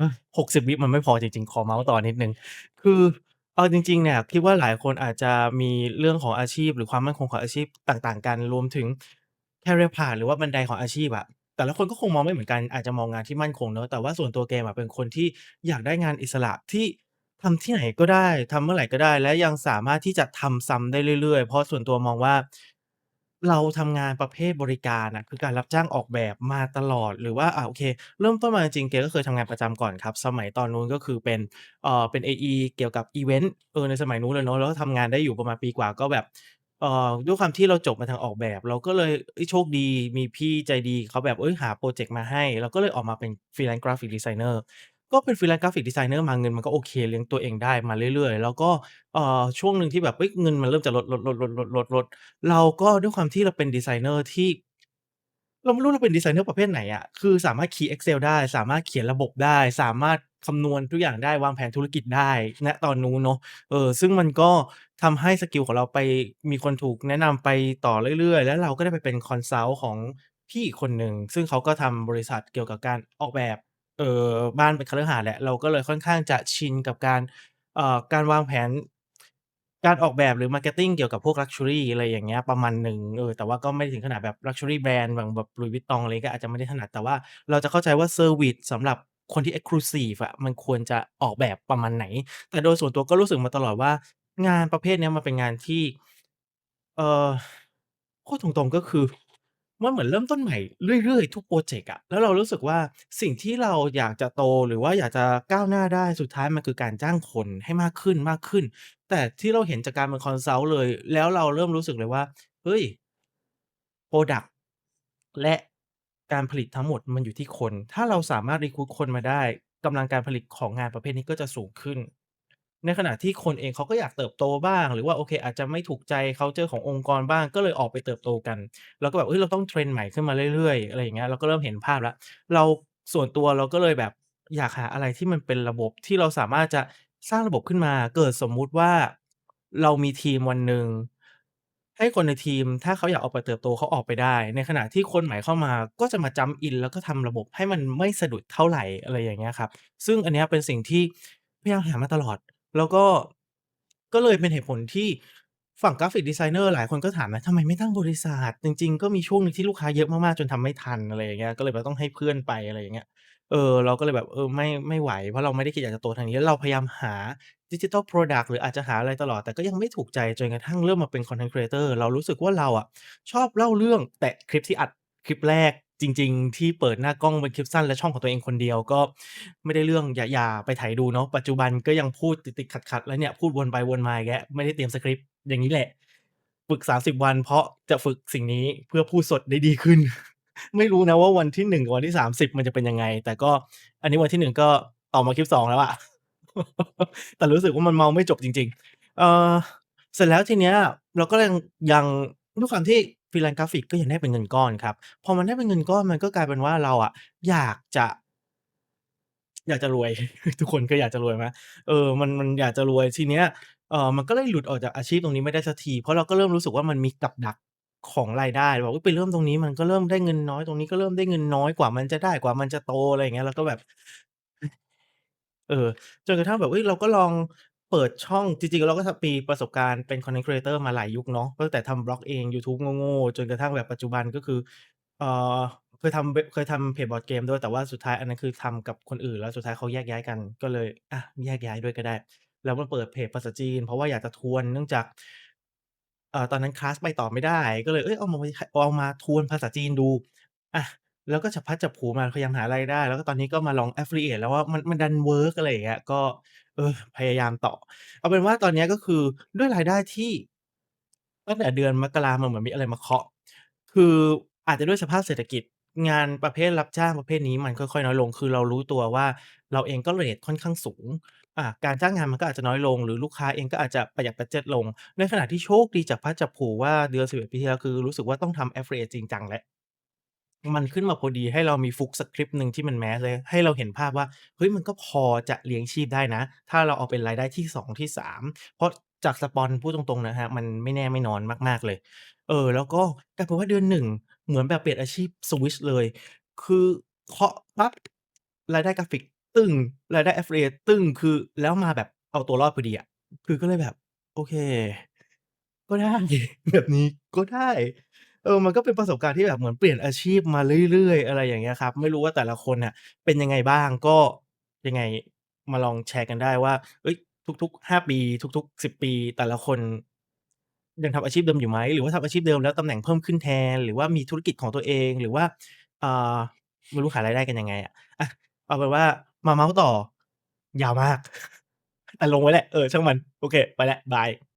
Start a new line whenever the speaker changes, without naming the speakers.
เออ60วิมันไม่พอจริง ๆ ขอเมาท์ต่อนิดหนึ่ง คือเอาจริง ๆ เนี่ย คิดว่าหลายคนอาจจะมีเรื่องของอาชีพ หรือความมั่นคงของอาชีพต่าง ๆ กัน รวมถึง career path หรือว่าบันไดของอาชีพอะ แต่ละคนก็คงมองไม่เหมือนกัน อาจจะมองงานที่มั่นคงเนาะ แต่ว่าส่วนตัวเกมอะเป็นคนที่อยากได้งานอิสระที่ทำที่ไหนก็ได้ ทำเมื่อไรก็ได้ และยังสามารถที่จะทำซ้ำได้เรื่อย ๆ เพราะส่วนตัวมองว่า เราทำงานประเภทบริการน่ะ คือการรับจ้างออกแบบมาตลอด หรือว่า อ่า โอเค เริ่มต้นมาจริงๆเกก็เคยทำงานประจำก่อนครับ สมัยตอนนู้นก็คือเป็น เอ่อ เป็น AE เกี่ยวกับอิเวนต์ เออ ในสมัยนู้นเลยเนาะ แล้วก็ทำงานได้อยู่ประมาณปีกว่า ก็แบบ เอ่อ ด้วยความที่เราจบมาทางออกแบบ เราก็เลย เฮ้ย โชคดี มีพี่ใจดีเขาแบบ เฮ้ย หาพรอเจกต์มาให้ เราก็เลยออกมาเป็น Freelance Graphic Designer ก็เป็น Freelance Graphic Designer มาเงินมันก็โอเค เลี้ยงตัวเองได้มาเรื่อย ๆ แล้วก็ เอ่อ ช่วงหนึ่งที่แบบ เฮ้ย เงินมันเริ่มจะลด ๆ ๆ ๆ ๆ ๆ เราก็ด้วยความที่เราเป็นดิไซเนอร์ที่ เราไม่รู้เราเป็นดิไซเนอร์ประเภทไหนอะ คือสามารถคีย์ Excel ได้ สามารถเขียนระบบได้ สามารถคำนวณทุกอย่างได้ วางแผนธุรกิจได้ ณ ตอนนู้นเนาะ เออ ซึ่งมันก็ทำให้สกิลของเราไป มีคนถูกแนะนำไปต่อเรื่อย ๆ แล้วเราก็ได้ไปเป็น Consult ของพี่อีกคนหนึ่ง ซึ่งเขาก็ทำบริษัทเกี่ยวกับการออกแบบ เอ่อ บ้านเป็นคฤหาสน์แหละ เราก็เลยค่อนข้างจะชินกับการ เอ่อ การวางแผน การออกแบบ หรือ marketing เกี่ยวกับพวกลักชัวรีอะไรอย่างเงี้ย ประมาณหนึ่ง เออ แต่ว่าก็ไม่ถึงขนาดแบบลักชัวรีแบรนด์ อย่างแบบ Louis Vuitton อะไร ก็อาจจะไม่ได้ถนัด แต่ว่าเราจะเข้าใจว่า เซอร์วิซสำหรับคนที่ เอ็กซ์คลูซีฟอะ มันควรจะออกแบบประมาณไหน แต่โดยส่วนตัวก็รู้สึกมาตลอดว่า งานประเภทเนี้ยมันเป็นงานที่ เอ่อ พูดตรง ๆ ก็คือ มันเหมือนเริ่มต้นใหม่เรื่อย ๆ ทุกพรอเจกต์อะ แล้วเรารู้สึกว่า สิ่งที่เราอยากจะโต หรือว่าอยากจะก้าวหน้าได้ สุดท้ายมันคือการจ้างคนให้มากขึ้น ๆ แต่ที่เราเห็นจากการเป็น Consult เลย แล้วเราเริ่มรู้สึกเลยว่า เฮ้ย พรอดักต์ และการผลิตทั้งหมดมันอยู่ที่คน ถ้าเราสามารถ recruit คนมาได้ กำลังการผลิตของงานประเภทนี้ก็จะสูงขึ้น ในขณะที่คนเองเขาก็อยากเติบโตบ้าง หรือว่า โอเค อาจจะไม่ถูกใจคัลเชอร์ขององค์กรบ้าง ก็เลยออกไปเติบโตกัน เราก็แบบ เฮ้ย เราต้องเทรนใหม่ขึ้นมาเรื่อย ๆ อะไรอย่างเงี้ย เราก็เริ่มเห็นภาพแล้ว เรา ส่วนตัวเราก็เลยแบบอยากหาอะไรที่มันเป็นระบบที่เราสามารถจะสร้างระบบขึ้นมา เกิดสมมุติว่า เรามีทีมวันหนึ่ง ให้คนในทีม ถ้าเขาอยากออกไปเติบโต เขาออกไปได้ ในขณะที่คนใหม่เข้ามา ก็จะมา jump in แล้วก็ทำระบบให้มันไม่สะดุดเท่าไร อะไรอย่างเงี้ยครับ ซึ่งอันเนี้ยเป็นสิ่งที่พยายามหามาตลอด แล้วก็ ก็เลยเป็นเหตุผลที่ฝั่ง Graphic Designer หลายคนก็ถามนะ"ทำไมไม่ตั้งบริษัท?"จริง ๆ ก็มีช่วงหนึ่งที่ลูกค้าเยอะมาก ๆ จนทำไม่ทัน อะไรอย่างเงี้ย ก็เลยแบบต้องให้เพื่อนไป อะไรอย่างเงี้ย เออ เราก็เลยแบบ เออ ไม่ ไม่ไหว เพราะเราไม่ได้คิดอยากจะโตทางนี้แล้วเราพยายามหา Digital พรอดักต์ หรืออาจจะหาอะไรตลอด แต่ก็ยังไม่ถูกใจ จนกระทั่งเริ่มมาเป็น Content Creator เรารู้สึกว่า เราอะชอบเล่าเรื่อง แต่คลิปที่อัดคลิปแรก จริง ๆ ที่เปิดหน้ากล้องเป็นคลิปสั้นและช่องของตัวเองคนเดียว ก็ไม่ได้เรื่อง อย่า อย่าไปไถดูเนาะ ปัจจุบันก็ยังพูดติด ๆ ขัด ๆ แล้วเนี่ย พูดวนไปวนมาอีกแล้วไม่ได้เตรียมสกริปต์ อย่างงี้แหละ ฝึก 30 วัน เพราะจะฝึกสิ่งนี้เพื่อพูดสดได้ดีขึ้น ไม่รู้นะว่าวันที่ 1 กับวันที่ 30 มันจะเป็นยังไง แต่ก็ อันนี้วันที่ 1 ก็ออมาคลิป 2 แล้วอะ แต่รู้สึกว่ามันเมาไม่จบจริง ๆ เอ่อ เสร็จแล้วทีเนี้ย เราก็ยัง ยัง ด้วยความที่ Freelance Graphic ก็ยังได้เป็นเงินก้อนครับ พอมันได้เป็นเงินก้อน มันก็กลายเป็นว่าเราอะอยากจะ อยากจะรวย ทุกคนก็อยากจะรวยไหม เออ มัน มันอยากจะรวย ทีเนี้ย เอ่อ มันก็เลยหลุดออกจากอาชีพตรงนี้ไม่ได้สักที เพราะเราก็เริ่มรู้สึกว่ามันมีกับดักของรายได้ บอกอุ๊ยไปเริ่มตรงนี้มันก็เริ่มได้เงินน้อย ตรงนี้ก็เริ่มได้เงินน้อย กว่ามันจะได้ กว่ามันจะโต อะไรอย่างเงี้ย เราก็แบบ เออ จนกระทั่งแบบ เฮ้ย เราก็ลอง เปิดช่อง จริง ๆ เราก็มีประสบการณ์เป็น Content Creator มาหลายยุคเนาะ ตั้งแต่ทำบล็อกเองยูทูบโง่ ๆ จนกระทั่งแบบปัจจุบันก็คือ เอ่อ เคยทำเว็บเคยทำเพจบอร์ดเกมด้วย แต่ว่าสุดท้ายอันนั้นคือทำกับคนอื่น แล้วสุดท้ายเขาแยกย้ายกัน ก็เลย อะ แยกย้ายด้วยก็ได้ แล้วมาเปิดเพจภาษาจีน เพราะว่าอยากจะทวน เนื่องจาก เอ่อ ตอนนั้นคลาสไปต่อไม่ได้ ก็เลย เฮ้ย เอามา เอามาทวนภาษาจีนดู อะ แล้วก็จับพลัดจับผลูมา พยายามหารายได้ แล้วก็ตอนนี้ก็มาลอง Affiliate แล้วว่ามัน มันดันเวิร์ก อะไรอย่างเงี้ย ก็ ออ พยายามต่อ เอาเป็นว่าตอนเนี้ย ก็คือด้วยรายได้ที่ ตั้งแต่เดือนมกรามันเหมือนมีอะไรมาเคาะ คืออาจจะด้วยสภาพเศรษฐกิจ งานประเภทรับจ้างประเภทนี้มันค่อย ๆ น้อยลง คือเรารู้ตัวว่า เราเองก็เรตค่อนข้างสูง อะการจ้างงานมันก็อาจจะน้อยลง หรือลูกค้าเองก็อาจจะประหยัดบัดเจดลง ในขณะที่โชคดีจับพลัดจับผลูว่า เดือน 11 ปีที่แล้ว คือรู้สึกว่าต้องทำ Affiliate จริงจังแล้ว มันขึ้นมาพอดี ให้เรามีฟลุกสักคลิปหนึ่งที่มัน mass เลย ให้เราเห็นภาพว่า เฮ้ย มันก็พอจะเลี้ยงชีพได้นะ ถ้าเราเอาเป็นรายได้ที่ 2 ที่ 3 เพราะจากสปอน พูดตรงๆนะครับ มันไม่แน่ไม่นอนมาก ๆ เลย เออ แล้วก็กลายเป็นว่าเดือน 1 เหมือนแบบเปลี่ยนอาชีพ สวิตช์เลย คือเคาะปั๊บ รายได้กราฟิก ตึ้ง รายได้ Affiliate ตึ้ง คือแล้วมาแบบเอาตัวรอดพอดีอะ คือก็เลยแบบ โอเค ก็ได้ แบบนี้ก็ได้ เออ มันก็เป็นประสบการณ์ที่แบบเหมือนเปลี่ยนอาชีพมาเรื่อย ๆ อะไรอย่างเงี้ยครับ ไม่รู้ว่าแต่ละคนน่ะเป็นยังไงบ้าง ก็ยังไงมาลองแชร์กันได้ว่า เฮ้ย ทุก ๆ 5 ปี ทุก ๆ 10 ปี แต่ละคน ยังทำอาชีพเดิมอยู่ไหม หรือว่าทำอาชีพเดิมแล้วตำแหน่งเพิ่มขึ้นแทน หรือว่ามีธุรกิจของตัวเอง หรือว่า อ่า ไม่รู้หารายได้กันยังไงอะ อะ เอาเป็นว่ามาเมาท์ต่อ ยาวมาก แต่ลงไว้แหละ เออ ช่างมัน โอเค ไปแล้ว บาย